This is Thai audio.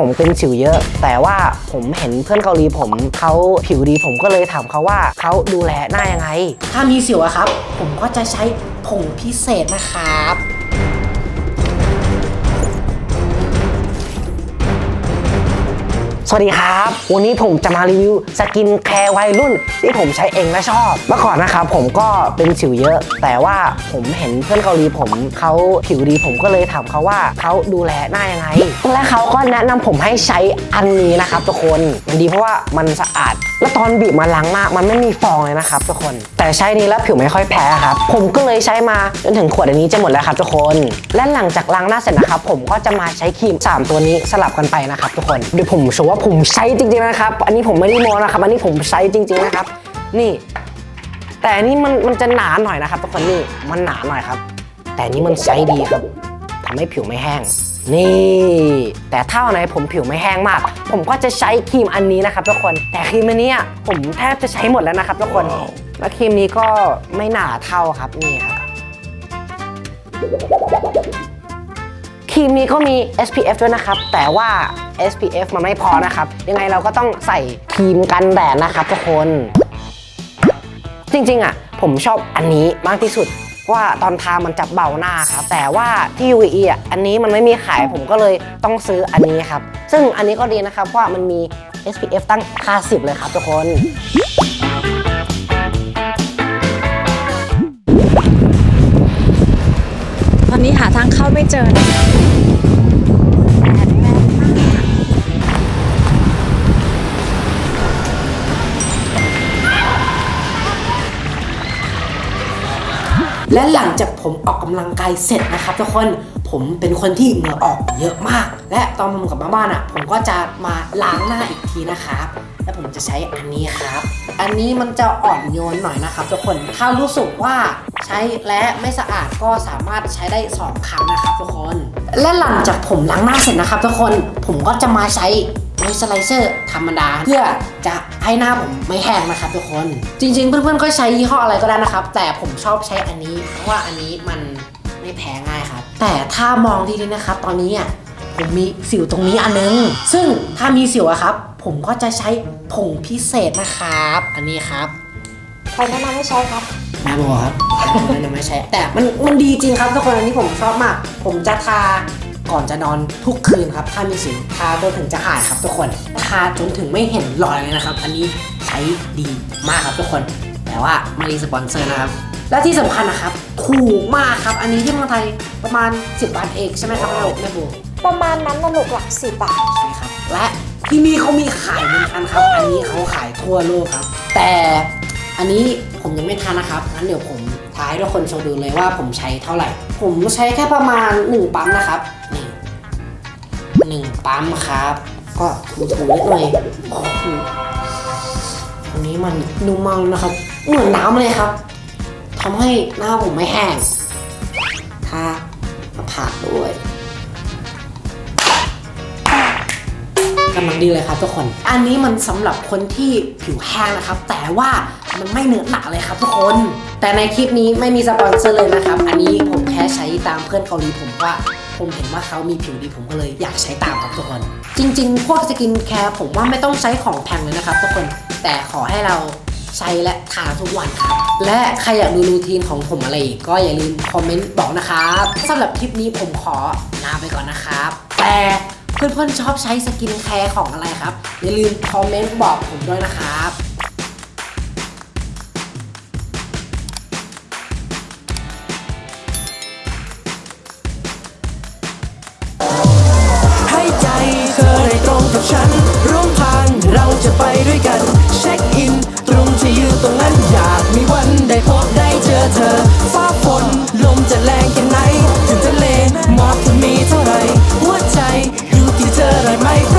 ผมเป็นสิวเยอะ แต่ว่าผมเห็นเพื่อนเกาหลีผมเขาผิวดีผมก็เลยถามเขาว่าเขาดูแลหน้ายังไง ถ้ามีสิวอะครับ ผมก็จะใช้ผงพิเศษนะครับ วัสดีครับ วันนี้ผมจะมารีวิวสกินแคร์วัยรุ่น ที่ผมใช้เองและชอบ เมื่อก่อนนะครับผมก็เป็นสิวเยอะ แต่ว่าผมเห็นเพื่อนเกาหลีผมเขาผิวดีผมก็เลยถามเขาว่าเขาดูแลหน้ายังไง และเขาก็แนะนำผมให้ใช้อันนี้นะครับทุกคนมันดีเพราะว่ามันสะอาด และตอนบีบมาล้างหน้ามันไม่มีฟองเลยนะครับทุกคน แต่ใช้นี้แล้วผิวไม่ค่อยแพ้ครับผมก็เลยใช้มาจนถึงขวดอันนี้จะหมดแล้วครับทุกคน และหลังจากล้างหน้าเสร็จนะครับผมก็จะมาใช้ครีม 3 ตัวนี้สลับกันไปนะครับทุกคนเดี๋ยวผมโชว์ว่าผมใช้จริงๆนะครับ อันนี้ผมไม่ได้โมนะครับ อันนี้ผมใช้จริง ๆนะครับ นี่ แต่อันนี้มันมันจะหนาหน่อยนะครับทุกคนนี่มันหนาหน่อยครับ แต่อันนี้มันใช้ดีครับทำให้ผิวไม่แห้ง นี่ แต่ถ้าวันไหนผมผิวไม่แห้งมาก ผมก็จะใช้ครีมอันนี้นะครับทุกคนแต่ครีมอันเนี้ยผมแทบจะใช้หมดแล้วนะครับทุกคนและครีมนี้ก็ไม่หนาเท่าครับนี่ครับ ครีมนี้ก็มี SPF ด้วยนะครับ แต่ว่า SPF มันไม่พอนะครับ ยังไงเราก็ต้องใส่ครีมกันแดดนะครับทุกคน จริงๆอะ ผมชอบอันนี้มากที่สุดเพราะว่าตอนทามันจะเบาหน้าครับ แต่ว่าที่ UVE อะ อันนี้มันไม่มีขายผมก็เลยต้องซื้ออันนี้ครับ ซึ่งอันนี้ก็ดีนะครับเพราะว่ามันมี SPF ตั้ง50เลยครับทุกคน นี้หาทางเข้าไม่เจอนะและหลังจากผมออกกำลังกายเสร็จนะครับทุกคนผมเป็นคนที่เหงื่อออกเยอะมาก และตอนผมกลับมาบ้านอะ ผมก็จะมาล้างหน้าอีกทีนะครับ และผมจะใช้อันนี้ครับ อันนี้มันจะอ่อนโยนหน่อยนะครับทุกคน ถ้ารู้สึกว่าใช้และไม่สะอาดก็สามารถใช้ได้ 2 ครั้งนะครับทุกคน และหลังจากผมล้างหน้าเสร็จนะครับทุกคน ผมก็จะมาใช้มอยส์ไรเซอร์ธรรมดาเพื่อจะให้หน้าผมไม่แห้งนะครับทุกคน จริง ๆ เพื่อนๆก็ใช้ยี่ห้ออะไรก็ได้นะครับ แต่ผมชอบใช้อันนี้ เพราะว่าอันนี้มันไม่แพ้ง่ายครับ แต่ถ้ามองดีๆนะครับ ตอนนี้อะผมมีสิวตรงนี้อันนึง ซึ่งถ้ามีสิวอะครับ ผมก็จะใช้ผงพิเศษนะครับ อันนี้ครับ ใครแนะนำให้ใช้ครับ แม่บอกครับไม่นำไม่ใช่แต่มันมันดีจริงครับทุกคนอันนี้ผมชอบมาก ผมจะทาก่อนจะนอนทุกคืนครับ ถ้ามีสิวทาจนถึงจะหายครับทุกคน ทาจนถึงไม่เห็นรอยเลยนะครับ อันนี้ใช้ดีมากครับทุกคน แต่ว่าไม่ได้สปอนเซอร์นะครับ และที่สำคัญนะครับ ถูกมากครับ อันนี้ที่เมืองไทยประมาณ 10บาทเองใช่ไหมครับแม่โบแม่โบประมาณนั้นนะลูกหลักสิบบาท ใช่ครับ และ ที่นี่เขามีขายเหมือนกันครับ อันนี้เขาขายทั่วโลกครับ แต่อันนี้ผมยังไม่ทานนะครับงั้นเดี๋ยวผมท้ายทุกคนโชว์ดูเลยว่าผมใช้เท่าไหร่ ผมใช้แค่ประมาณ 1 ปั๊มนะครับนี่หนึ่งปั๊มครับ ก็ถูๆนิดหน่อยโอ้โหอันนี้มันนุ่มมากนะครับ เหมือนน้ำเลยครับทำให้หน้าผมไม่แห้งทาหน้าผากด้วยำลังดีเลยครับทุกคน อันนี้มันสำหรับคนที่ผิวแห้งนะครับ แต่ว่ามันไม่เหนอะหนักเลยครับทุกคน แต่ในคลิปนี้ไม่มีสปอนเซอร์เลยนะครับ อันนี้ผมแค่ใช้ตามเพื่อนเกาหลีผมว่าผมเห็นว่าเขามีผิวดีผมก็เลยอยากใช้ตามครับทุกคน จริง ๆ พวกสกินแคร์ผมว่าไม่ต้องใช้ของแพงเลยนะครับทุกคน แต่ขอให้เราใช้และทาทุกวันครับ และใครอยากดูรูทีนของผมอะไรอีกก็อย่าลืมคอมเมนต์บอกนะครับสำหรับคลิปนี้ผมขอลาไปก่อนนะครับ แต่ เพื่อนๆชอบใช้สกินแคร์ของอะไรครับ อย่าลืมคอมเมนต์บอกผมด้วยนะครับฉันร่วมทางเราจะไปด้วยกัน เช็คอิน ตรงที่ยืนตรงนั้นอยากมีวันได้พบได้เจอเธอ ฟ้าฝนลมจะแรงแค่ไหน ถึงทะเลหมอกจะมีเท่าไหร่หัวใจ I might